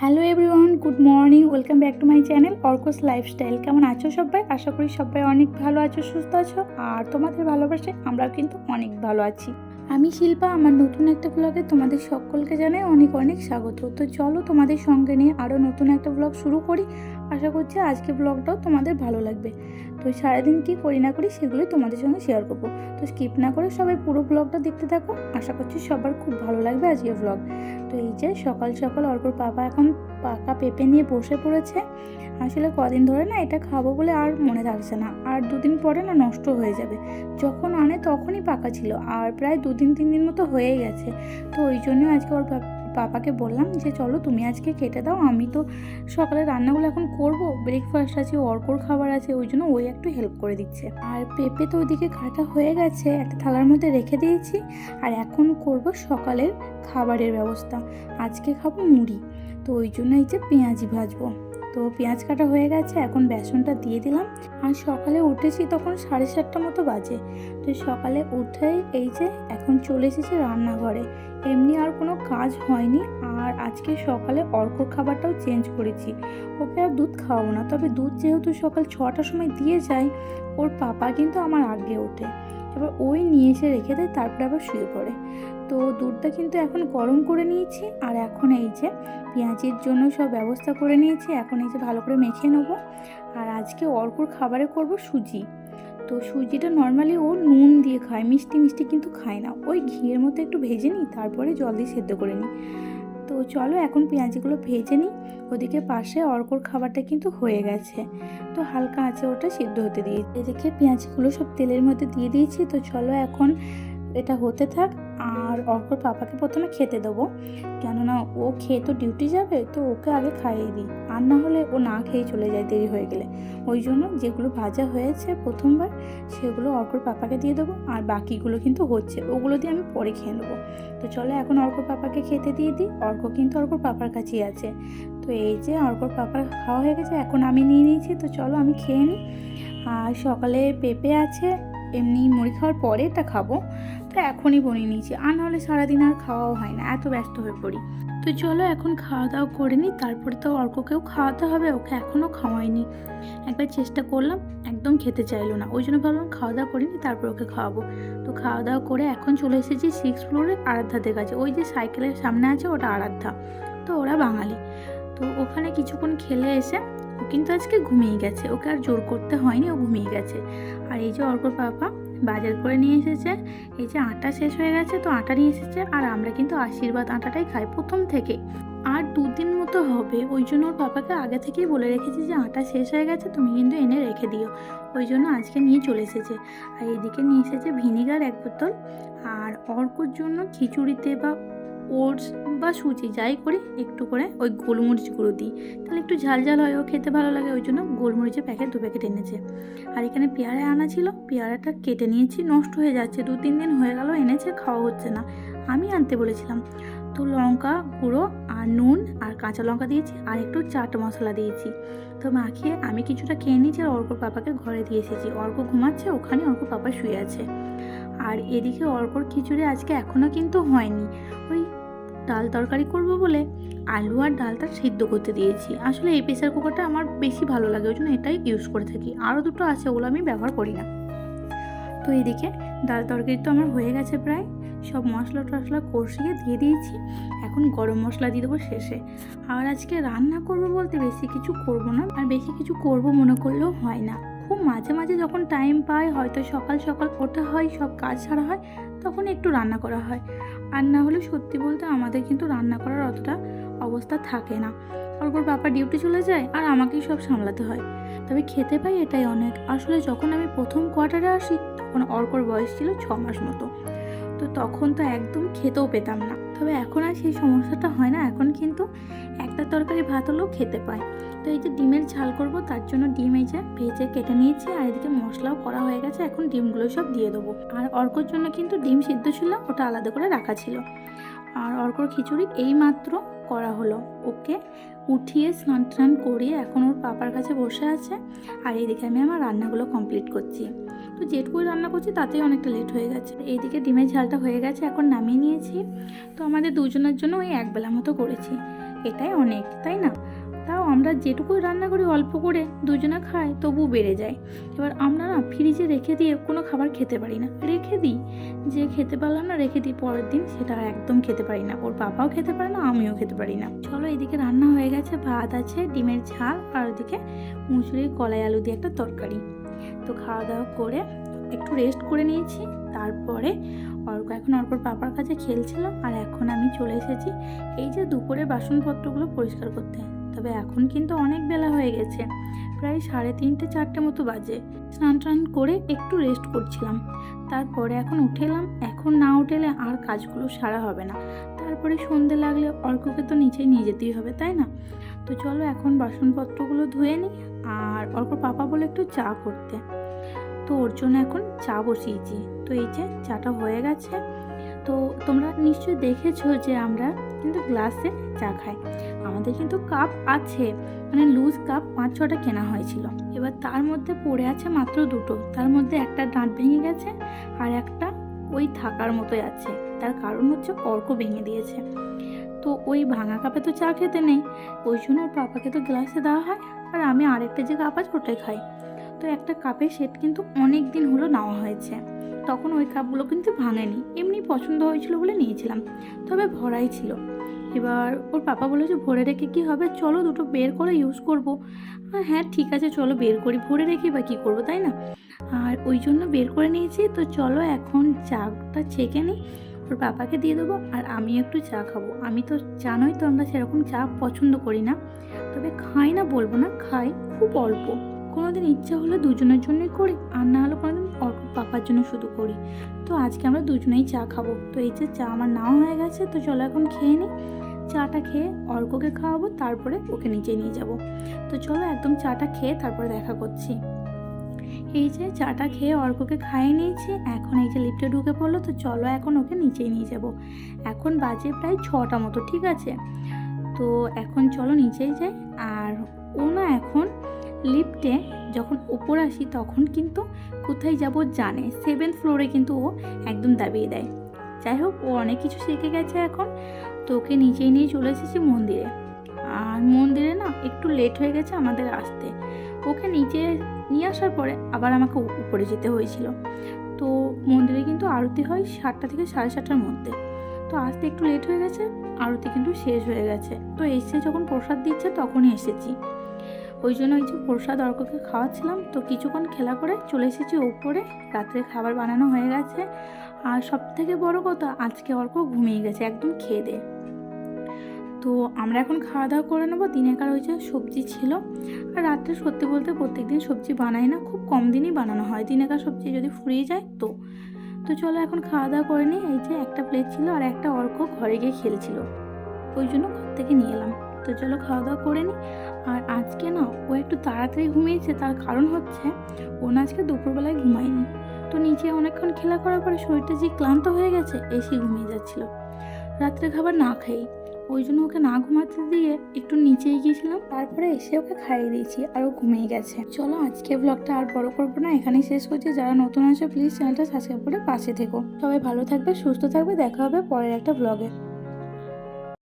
Hello everyone, good morning, welcome back to my channel অর্কস lifestyle. কেমন আছো সবাই? আশা করি সবাই অনেক ভালো আছো, সুস্থ আছো, আর তোমাদের ভালোবাসে আমরাও কিন্তু অনেক ভালো আছি। আমি শিল্পা, আমার নতুন একটা ব্লগে তোমাদের সকলকে জানাই অনেক অনেক স্বাগত। তো চলো তোমাদের সঙ্গে নিয়ে আরও নতুন একটা ব্লগ শুরু করি। আশা করছি আজকে ব্লগটাও তোমাদের ভালো লাগবে। তো সারাদিন কী করি না করি সেগুলোই তোমাদের সঙ্গে শেয়ার করব। তো স্কিপ না করে সবাই পুরো ব্লগটা দেখতে থাকো। আশা করছি সবার খুব ভালো লাগবে আজকে ব্লগ তো এই যে সকাল সকাল অর্কর পাপা এখন পাকা পেঁপে নিয়ে বসে পড়েছে। আসলে কদিন ধরে না এটা খাব বলে আর মনে থাকছে না। আর দুদিন পরে না নষ্ট হয়ে যাবে। যখন আনে তখনই পাকা ছিল। আর প্রায় দুদিন তিন দিন মতো হয়েই গেছে। তো ওই জন্য আজকে ওর পাপাকে বললাম যে, চলো তুমি আজকে কেটে দাও, আমি তো সকালে রান্নাগুলো এখন করব ব্রেকফাস্ট আছে, অর্কর খাবার আছে, ওই জন্য ওই একটু হেল্প করে দিচ্ছে। আর পেঁপে তো ওইদিকে কাটা হয়ে গেছে, একটা থালার মধ্যে রেখে দিয়েছি, আর এখন করব সকালের খাবারের ব্যবস্থা। আজকে খাব মুড়ি, তো ওই জন্য এই যে পেঁয়াজি ভাজবো। তো পেঁয়াজ কাটা হয়ে গেছে, এখন বেসনটা দিয়ে দিলাম। আর সকালে উঠেছি তখন সাড়ে সাতটা মতো বাজে। তো সকালে উঠেই এই যে এখন চলে এসেছে রান্নাঘরে। এমনি আর কোনো কাজ হয়নি। আর আজকে সকালে অর্কর খাবারটাও চেঞ্জ করেছি। ওকে আর দুধ খাওয়াবো না। তবে দুধ যেহেতু সকাল ছটার সময় দিয়ে যায়, ওর পাপা কিন্তু আমার আগে ওঠে। এবার ওই নিয়ে এসে রেখে দেয়, তারপরে আবার শুয়ে পড়ে। তো দুধটা কিন্তু এখন গরম করে নিয়েছি, আর এখন এই যে পেঁয়াজের জন্য সব ব্যবস্থা করে নিয়েছি, এখন এই যে ভালো করে মেখে নেব। আর আজকে অর্কুর খাবারে করব সুজি। তো সুজিটা নর্মালি ও নুন দিয়ে খায়, মিষ্টি মিষ্টি কিন্তু খায় না। ওই ঘিয়ের মতো একটু ভেজে নিই, তারপরে জল দিয়ে সেদ্ধ করে নিই। তো চলো এখন পেঁয়াজিগুলো ভেজে নিই। ওদিকে পাশে অর্কর খাবারটা কিন্তু হয়ে গেছে। তো হালকা আঁচে ওটা সিদ্ধ হতে দিয়ে এদিকে পেঁয়াজিগুলো সব তেলের মধ্যে দিয়ে দিয়েছি। তো চলো এখন এটা হতে থাক, আর অর্কর পাপাকে প্রথমে খেতে দেবো। কেননা ও খেয়ে তো ডিউটি যাবে, তো ওকে আগে খাইয়ে দিই। আর না হলে ও না খেয়ে চলে যায় দেরি হয়ে গেলে। ওই জন্য যেগুলো ভাজা হয়েছে প্রথমবার, সেগুলো অর্কর পাপাকে দিয়ে দেবো, আর বাকিগুলো কিন্তু হচ্ছে, ওগুলো দিয়ে আমি পরে খেয়ে নেব। তো চলো এখন অর্কর পাপাকে খেতে দিয়ে দিই, অর্ক কিন্তু অর্কর পাপার কাছেই আছে। তো এই যে অর্কর পাপার খাওয়া হয়ে গেছে, এখন আমি নিয়ে নিয়েছি, তো চলো আমি খেয়ে নিই। আর সকালে পেঁপে আছে, এমনি মুড়ি খাওয়ার পরে এটা খাব। তো এখনই বনিয়ে নিয়েছি আর নাহলে সারাদিন আর খাওয়াও হয় না, এত ব্যস্ত হয়ে পড়ি। তো চলো এখন খাওয়া দাওয়া করে নিই, তারপরে তো অর্ককেও খাওয়াতে হবে, ওকে এখনও খাওয়াইনি। একবার চেষ্টা করলাম, একদম খেতে চাইলো না। ওই জন্য ভাবলাম খাওয়া দাওয়া করিনি তারপর ওকে খাওয়াবো। তো খাওয়া দাওয়া করে এখন চলে এসেছি সিক্স ফ্লোরে আরাধ্যাদের কাছে। ওই যে সাইকেলের সামনে আছে, ওটা আরাধ্যা। তো ওরা বাঙালি। তো ওখানে কিছুক্ষণ খেলে এসে, ও কিন্তু আজকে ঘুমিয়ে গেছে। ওকে আর জোর করতে হয়নি, ও ঘুমিয়ে গেছে। আর এই যে অর্কর পাপা বাজার করে নিয়ে এসেছে। এই যে আটা শেষ হয়ে গেছে, তো আটা নিয়ে এসেছে। আর আমরা কিন্তু আশীর্বাদ আটাটাই খাই প্রথম থেকে। আর দুদিন মতো হবে, ওই জন্য ওর পাপাকে আগে থেকেই বলে রেখেছি যে আটা শেষ হয়ে গেছে, তুমি কিন্তু এনে রেখে দিও। ওই জন্য আজকে নিয়ে চলে এসেছে। আর এদিকে নিয়ে এসেছে ভিনিগার এক বোতল। আর অর্কর জন্য খিচুড়িতে বা ওটস বা সুজি, যাই করি, একটু করে ওই গোলমরিচ গুঁড়ো দিই। তাহলে একটু ঝাল ঝাল হয় ও খেতে ভালো লাগে, ওই জন্য গোলমরিচের প্যাকেট দু প্যাকেট এনেছে। আর এখানে পেয়ারা আনা ছিল, পেয়ারাটা কেটে নিয়েছি, নষ্ট হয়ে যাচ্ছে, দু তিন দিন হয়ে গেল, এনেছে, খাওয়া হচ্ছে না। আমি আনতে বলেছিলাম। তো লঙ্কা গুঁড়ো আর নুন আর কাঁচা লঙ্কা দিয়েছি, আর একটু চাট মশলা দিয়েছি। তো মাখিয়ে আমি কিছুটা খেয়ে নিয়েছি, আর অর্কর পাপাকে ঘরে দিয়ে এসেছি। অর্ক ঘুমাচ্ছে, ওখানে অর্ক পাপা শুয়ে আছে। আর এদিকে অর্কর খিচুড়ি আজকে এখনও কিন্তু হয়নি। ডাল তরকারি করব বলে আলু আর ডালটা সিদ্ধ করতে দিয়েছি। আসলে এই প্রেসার কুকারটা আমার বেশি ভালো লাগে, ওই জন্য এটাই ইউজ করে থাকি। আরও দুটো আছে, ওগুলো আমি ব্যবহার করি না। তো এদিকে ডাল তরকারি তো আমার হয়ে গেছে প্রায়। সব মশলা টশলা কষিয়ে দিয়ে দিয়েছি। এখন গরম মশলা দিয়ে দেবো শেষে। আর আজকে রান্না করব বলতে বেশি কিছু করব না, আর বেশি কিছু করব মনে করলেও হয় না। খুব মাঝে মাঝে যখন টাইম পাই, হয়তো সকাল সকাল ওঠা হয়, সব কাজ ছাড়া হয়, তখন একটু রান্না করা হয়। আর না হলে সত্যি বলতে আমাদের কিন্তু রান্না করার অতটা অবস্থা থাকে না। তারপর বাবা ডিউটি চলে যায় আর আমাকেই সব সামলাতে হয়। তবে খেতে পাই এটাই অনেক। আসলে যখন আমি প্রথম কোয়ার্টারে আসি, তখন অর্কর বয়স ছিল ছ মাস মতো। তো তখন তো একদম খেতেও পেতাম না। তবে এখন আর সেই সমস্যাটা হয় না। এখন কিন্তু একটা তরকারি ভাত হলেও খেতে পায়। তো এই যে ডিমের ঝাল করব, তার জন্য ডিম এই যে ভেজে কেটে নিয়েছি আর এদিকে মশলাও করা হয়ে গেছে, এখন ডিমগুলো সব দিয়ে দেবো। আর অর্কর জন্য কিন্তু ডিম সিদ্ধ ছিল, ওটা আলাদা করে রাখা ছিল। আর অর্কর খিচুড়ি এই মাত্র করা হলো। ওকে উঠিয়ে স্নান টান করিয়ে এখন ওর পাপার কাছে বসে আছে আর এইদিকে আমি আমার রান্নাগুলো কমপ্লিট করছি। তো যেটুকুই রান্না করছি, তাতেই অনেকটা লেট হয়ে গেছে। এইদিকে ডিমের ঝালটা হয়ে গেছে, এখন নামিয়ে নিয়েছি। তো আমাদের দুজনের জন্য ওই একবেলা মতো করেছি। এটাই অনেক, তাই না? তাও আমরা যেটুকু রান্না করি অল্প করে দুজনে খাই তবু বেড়ে যায়। এবার আমরা না ফ্রিজে রেখে দিয়ে কোনো খাবার খেতে পারি না। রেখে দিই, যে খেতে পারলাম না রেখে দিই, পরের দিন সেটা একদম খেতে পারি না। ওর বাবাও খেতে পারে না, আমিও খেতে পারি না। চলো এদিকে রান্না হয়ে গেছে, ভাত আছে, ডিমের ঝাল, আর ওদিকে মুসুরির কলাই আলু দিয়ে একটা তরকারি। তো খাওয়া দাওয়া করে একটু রেস্ট করে নিয়েছি, তারপরে অর্ক এখন অর্কর পাপার কাছে খেলছিল আর এখন আমি চলে এসেছি। এই যে দুপুরে বাসনপত্রগুলো পরিষ্কার করতে। তবে এখন কিন্তু অনেক বেলা হয়ে গেছে। প্রায় সাড়ে তিনটে, চারটে মতো বাজে। স্নান টান করে একটু রেস্ট করছিলাম। তারপরে এখন উঠেলাম এখন না উঠেলে আর কাজগুলো সারা হবে না। তারপরে সন্ধে লাগলে অর্ককে তো নিচেই নিয়ে যেতেই হবে, তাই না? তো চলো এখন বাসনপত্রগুলো ধুয়ে নিই আর অর্কর পাপা বলে একটু চা করতে। তো ওর জন্য এখন চা বসিয়েছি। তো এই যে চাটা হয়ে গেছে। তো তোমরা নিশ্চয়ই দেখেছ যে আমরা কিন্তু গ্লাসে চা খাই। আমাদের কিন্তু কাপ আছে। মানে লুজ কাপ পাঁচ ছটা কেনা হয়েছিল। এবার তার মধ্যে পড়ে আছে মাত্র দুটো। তার মধ্যে একটা দাঁত ভেঙে গেছে আর একটা ওই থাকার মতোই আছে। তার কারণ হচ্ছে অর্ক ভেঙে দিয়েছে। তো ওই ভাঙা কাপে তো চা খেতে নেই। ওই জন্য পাপাকে তো গ্লাসে দেওয়া হয়। আর আমি আরেকটা যে কাপ আছে ওটাই খাই। তো একটা কাপের সেট কিন্তু অনেক দিন হলো নেওয়া হয়েছে। তখন ওই কাপগুলো কিন্তু ভাঙেনি। এমনি পছন্দ হয়েছিল বলে নিয়েছিলাম, তবে ভরাই ছিল। এবার ওর পাপা বলেছে, ভরে রেখে কি হবে? চলো দুটো বের করে ইউজ করব। হ্যাঁ ঠিক আছে, চলো বের করি। ভরে রেখে বা কী করব, তাই না? আর ওই জন্য বের করে নিয়েছি। তো চলো এখন চাটা ছেঁকে নিই। ওর পাপাকে দিয়ে দেবো আর আমি একটু চা খাব। আমি তো জানোই তো আমরা সেরকম চা পছন্দ করি না। তবে খাই না বলব না, খাই, খুব অল্প। কোনোদিন ইচ্ছা হলে দুজনের জন্যই করি, আর না হলে কোনোদিন অল্প পাপার জন্য শুধু করি। তো আজকে আমরা দুজনেই চা খাব। তো এই যে চা আমার নাও হয়ে গেছে, তো চলো এখন খেয়ে নিই চাটা খেয়ে অর্ককে খাওয়াবো, তারপরে ওকে নিচে নিয়ে যাব। তো চলো একদম চাটা খেয়ে তারপরে দেখা করছি। এই যে চাটা খেয়ে অর্ককে খাইয়ে নিয়েছি, এখন এই যে লিফটে ঢুকে পড়ল, তো চলো এখন ওকে নিচেই নিয়ে যাব। এখন বাজে প্রায় ছটা মতো, ঠিক আছে? তো এখন চলো নিচেই যাই, আর ও না এখন লিফটে যখন উপর আসি তখন কিন্তু কোথায় যাব জানে। সেভেন্থ ফ্লোরে কিন্তু ও একদম দাবিয়ে দেয়। যাই হোক, ও অনেক কিছু শিখে গেছে এখন। তো ওকে নিচেই নিয়ে চলে এসেছি মন্দিরে। আর মন্দিরে না একটু লেট হয়ে গেছে আমাদের আসতে। ওকে নিচে নিয়ে আসার পরে আবার আমাকে উপরে যেতে হয়েছিল। তো মন্দিরে কিন্তু আরতি হয় সাতটা থেকে সাড়ে সাতটার মধ্যে। তো আসতে একটু লেট হয়ে গেছে, আরতি কিন্তু শেষ হয়ে গেছে। তো এসে যখন প্রসাদ দিচ্ছে তখনই এসেছি। ওই জন্য ওই যে প্রসাদ অর্ককে খাওয়াচ্ছিলাম। তো কিছুক্ষণ খেলা করে চলে এসেছি ওপরে। রাত্রে খাবার বানানো হয়ে গেছে। আর সব থেকে বড় কথা, আজকে অর্ক ঘুমিয়ে গেছে, একদম খেয়ে দে। তো আমরা এখন খাওয়া দাওয়া করে নেব। দিনেকার ওই যে সবজি ছিল। আর রাত্রে সত্যি বলতে প্রত্যেক দিন সবজি বানাই না, খুব কম দিনই বানানো হয়। দিনেকার সবজি যদি ফুরিয়ে যায়, তো। তো চলো এখন খাওয়া দাওয়া করে নিই। এই যে একটা প্লেট ছিল আর একটা অর্ক ঘরে গিয়ে খেলছিল। ওই জন্য ঘর থেকে নিয়ে এলাম। তো চলো খাওয়া দাওয়া করে নিই আর আজকে না, ও একটু তাড়াতাড়ি ঘুমিয়েছে, তার কারণ হচ্ছে ও না আজকে দুপুরবেলায় ঘুমায়নি। তো নিচে অনেকক্ষণ খেলা করার পরে শরীরটা যে ক্লান্ত হয়ে গেছে এসে ঘুমিয়ে যাচ্ছিল। রাত্রে খাবার না খাই, ওই জন্য ওকে না ঘুমাতে দিয়ে একটু নিচেই গিয়েছিলাম। তারপরে এসে ওকে খাইয়ে দিয়েছি আর ও ঘুমিয়ে গেছে। চলো আজকে ব্লগটা আর বড় করব না, এখানেই শেষ করছি। যারা নতুন আছে প্লিজ চ্যানেলটা সাবস্ক্রাইব করে পাশে থেকো। সবাই ভালো থাকবে, সুস্থ থাকবে, দেখা হবে পরের একটা ব্লগে